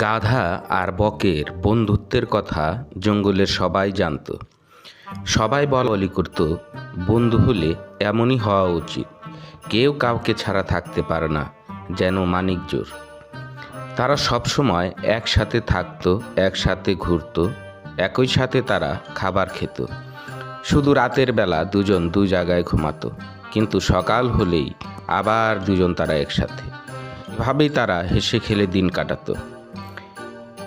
গাধা আর বকের বন্ধুত্বের কথা জঙ্গলের সবাই জানতো। সবাই বলি করত, বন্ধু হলে এমনই হওয়া উচিত। কেউ কাউকে ছাড়া থাকতে পারে না, যেন মানিকজোর তারা সবসময় একসাথে থাকতো, একসাথে ঘুরতো, একই সাথে তারা খাবার খেত। শুধু রাতের বেলা দুজন দু জায়গায় ঘুমাতো, কিন্তু সকাল হলেই আবার দুজন তারা একসাথে। এভাবেই তারা হেসে খেলে দিন কাটাতো।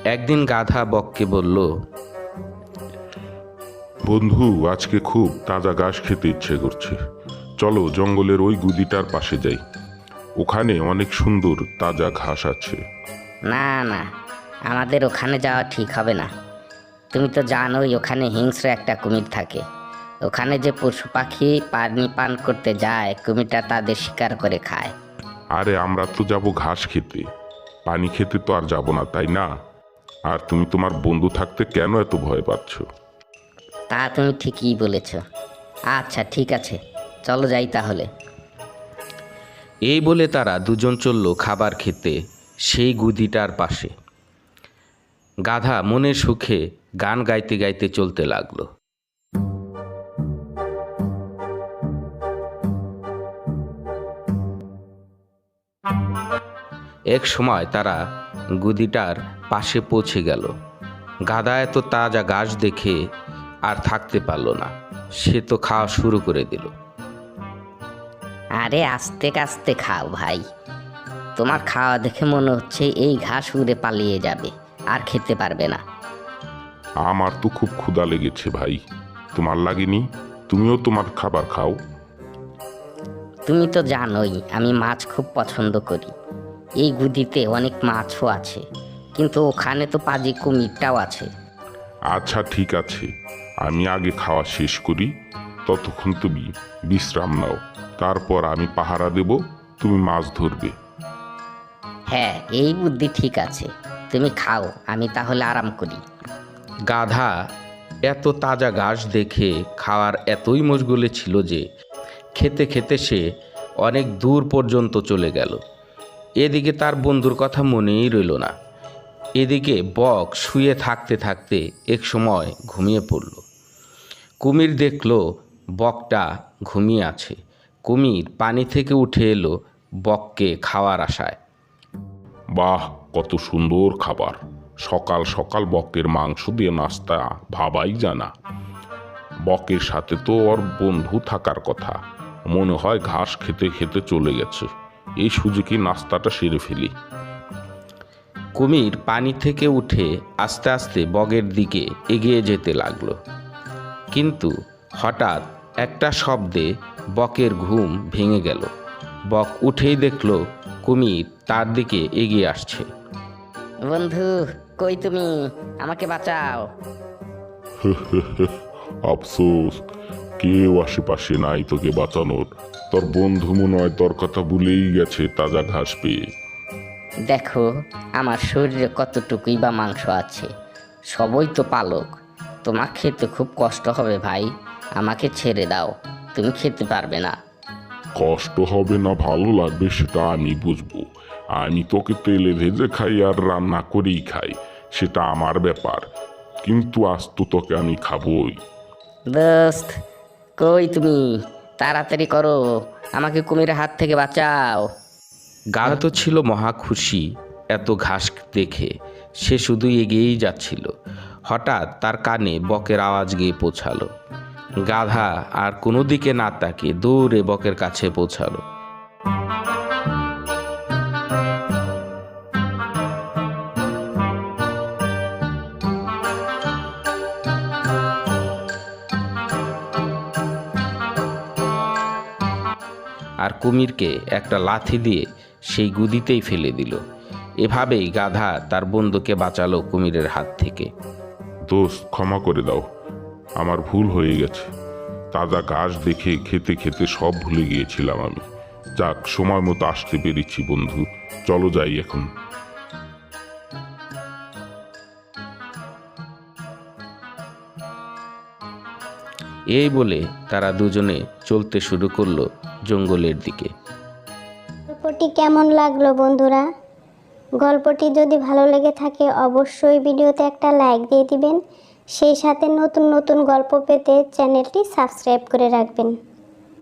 একদিন গাধা বককে বলল বন্ধু আজকে খুব তাজা ঘাস খেতে ইচ্ছে করছে। চলো জঙ্গলের ওই গুদিটার পাশে যাই। ওখানে অনেক সুন্দর তাজা ঘাস আছে। না না আমাদের ওখানে যাওয়া ঠিক হবে না। তুমি তো জানোই ওখানে হিংস্র একটা কুমির থাকে। ওখানে যে পশু পাখি পানি পান করতে যায় কুমিরটা তাদের শিকার করে খায়। আরে আমরা তো যাব ঘাস খেতে। পানি খেতে তো আর যাব না তাই না? আর তুমি তোমার বন্ধু থাকতে কেন এত ভয় পাচ্ছ? তা তুমি ঠিকই বলেছ। আচ্ছা ঠিক আছে। চলো যাই তাহলে। এই বলে তারা দুজন চলল খাবার খেতে সেই গুদিটার পাশে। গাধা মনের সুখে গান গাইতে গাইতে চলতে লাগল। এক সময় তারা গুদিটার পাশে পৌঁছে গেল। গাধা এত তাজা ঘাস দেখে আর থাকতে পারল না। সে তো খাওয়া শুরু করে দিল। আরে আস্তে কাস্তে খাও ভাই। তোমার খাওয়া দেখে মনে হচ্ছে এই ঘাস উড়ে পালিয়ে যাবে আর খেতে পারবে না। আমার তো খুব ক্ষুধা লেগেছে ভাই। তোমার লাগেনি? তুমিও তোমার খাবার খাও। তুমি তো জানোই আমি মাছ খুব পছন্দ করি। এই গুদিতে অনেক মাছও আছে কিন্তু ওখানে তো পাজি কুমিরটাও আছে। আচ্ছা ঠিক আছে। আমি আগে খাওয়া শেষ করি। ততক্ষণ তুমি বিশ্রাম নাও। তারপর আমি পাহারা দেব তুমি মাছ ধরবে। হ্যাঁ এই বুদ্ধি ঠিক আছে। তুমি খাও আমি তাহলে আরাম করি। গাধা এত তাজা ঘাস দেখে খাওয়ার এতই মশগুলে ছিল যে খেতে খেতে সে অনেক দূর পর্যন্ত চলে গেল। এদিকে তার বন্ধুর কথা মনেই রইল না। এদিকে বক শুয়ে থাকতে থাকতে এক সময় ঘুমিয়ে পড়ল। কুমির দেখল বকটা ঘুমিয়ে আছে। কুমির পানি থেকে উঠে এলো বককে খাওয়ার আশায়। বাহ, কত সুন্দর খাবার। সকাল সকাল বকের মাংস দিয়ে নাস্তা ভাবাই জানা বকের সাথে তো ওর বন্ধু থাকার কথা। মনে হয় ঘাস খেতে খেতে চলে গেছে। এই সুযোগে নাস্তাটা সেরে ফেলি। কুমির পানি থেকে উঠে আস্তে আস্তে বগের দিকে এগিয়ে যেতে লাগল। কিন্তু হঠাৎ একটা শব্দে বকের ঘুম ভেঙে গেল। বক উঠেই দেখল কুমির তার দিকে এগিয়ে আসছে। বন্ধু কই তুমি? আমাকে বাঁচাও। আফসোস কেউ আশেপাশে নাই তোকে বাঁচানোর। তোর বন্ধু মনে হয় তোর কথা ভুলেই গেছে তাজা ঘাস পেয়ে। দেখো আমার শরীরে কতটুকুই বা মাংস আছে। সবই তো পালক। তোমার খেতে খুব কষ্ট হবে ভাই। আমাকে ছেড়ে দাও। তুমি খেতে পারবে না। কষ্ট হবে না ভালো লাগবে সেটা আমি বুঝব। আমি তোকে তেলে ভেজে খাই আর রান্না করেই খাই। সেটা আমার ব্যাপার। কিন্তু আজ তো তোকে আমি খাবই। দোস্ত কই তুমি? তাড়াতাড়ি করো। আমাকে কুমিরের হাত থেকে বাঁচাও। গাড়া তো ছিল মহা খুশি, এত ঘাস দেখে। সে শুধু এগিয়েই যাচ্ছিল। হঠাৎ তার কানে বকের আওয়াজ গিয়ে পৌঁছালো। গাধা আর কোনো দিকে না তাকিয়ে দৌড়ে বকের কাছে পৌঁছালো। আর কুমিরকে একটা লাথি দিয়ে সেই গুদিতেই ফেলে দিল। এভাবেই গাধা তার বন্ধুকে বাঁচালো কুমিরের হাত থেকে। দোষ ক্ষমা করে দাও। আমার ভুল হয়ে গেছে। তাজা ঘাস দেখে খেতে খেতে সব ভুলে গিয়েছিলাম আমি। যাক, সময় মতো আসতে পেরেছি বন্ধু। চলো যাই এখন। এই বলে তারা দুজনে চলতে শুরু করল জঙ্গলের দিকে। গল্পটি কেমন লাগল বন্ধুরা? গল্পটি যদি ভালো লেগে থাকে অবশ্যই ভিডিওতে একটা লাইক দিয়ে দিবেন। সেই সাথে নতুন নতুন গল্প পেতে চ্যানেলটি সাবস্ক্রাইব করে রাখবেন।